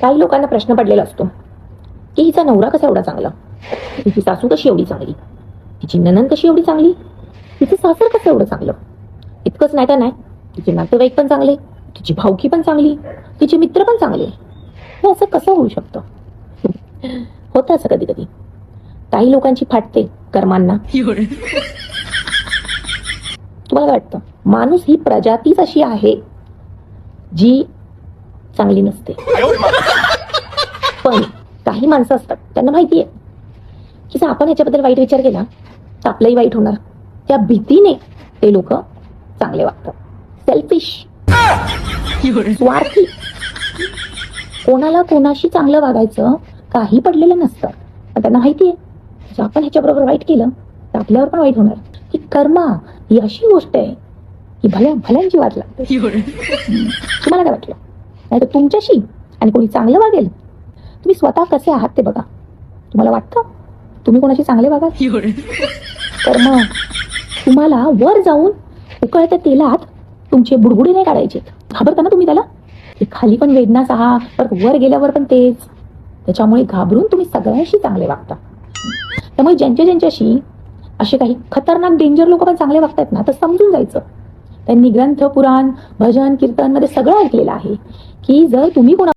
काही लोकांना प्रश्न पडलेला असतो की हिचा नवरा कसा एवढा चांगला? तिची सासू कशी एवढी चांगली? तिची ननन कशी एवढी चांगली? तिचं सासर कसं एवढं चांगलं? इतकंच नाही तर नाही. तिचे नातेवाईक पण चांगले तिची भावकी पण चांगली तिचे मित्र पण चांगले. हे असं कसं होऊ शकतं? होतं असं कधी कधी काही लोकांची फाटते कर्मांना. तुम्हाला वाटतं? माणूस ही प्रजातीच अशी आहे जी चांगली नसते. पण काही माणसं असतात त्यांना माहिती आहे की जर आपण याच्याबद्दल वाईट विचार केला तर आपलंही वाईट होणार. त्या भीतीने ते लोक चांगले वागतात. सेल्फिश स्वार्थी. कोणाला कोणाशी चांगलं वागायचं काही पडलेलं नसतं. पण त्यांना माहिती आहे जर आपण ह्याच्याबरोबर वाईट केलं तर आपल्यावर पण वाईट होणार. ही कर्मा ही अशी गोष्ट आहे की भल्या भल्यांची वाट लागते. तुम्हाला काय वाटलं? नाही तर तुमच्याशी आणि कोणी चांगलं वागेल. तुम्ही स्वतः कसे आहात ते बघा. तुम्हाला वाटतं? तुम्ही कोणाशी चांगले वागाल? तर मग तुम्हाला वर जाऊन उकळत्या तेलात तुमचे बुडबुडे नाही काढायचे घाबरता ना तुम्ही त्याला? खाली पण वेदनाच आहात परत वर गेल्यावर पण तेच. त्याच्यामुळे घाबरून तुम्ही सगळ्यांशी चांगले वागता. त्यामुळे ज्यांच्या ज्यांच्याशी असे काही खतरनाक डेंजर लोक पण चांगले वागतात ना तर समजून जायचं. त्यांनी ग्रंथ पुराण भजन कीर्तनमध्ये सगळं ऐकलेलं आहे की जर तुम्ही कोणा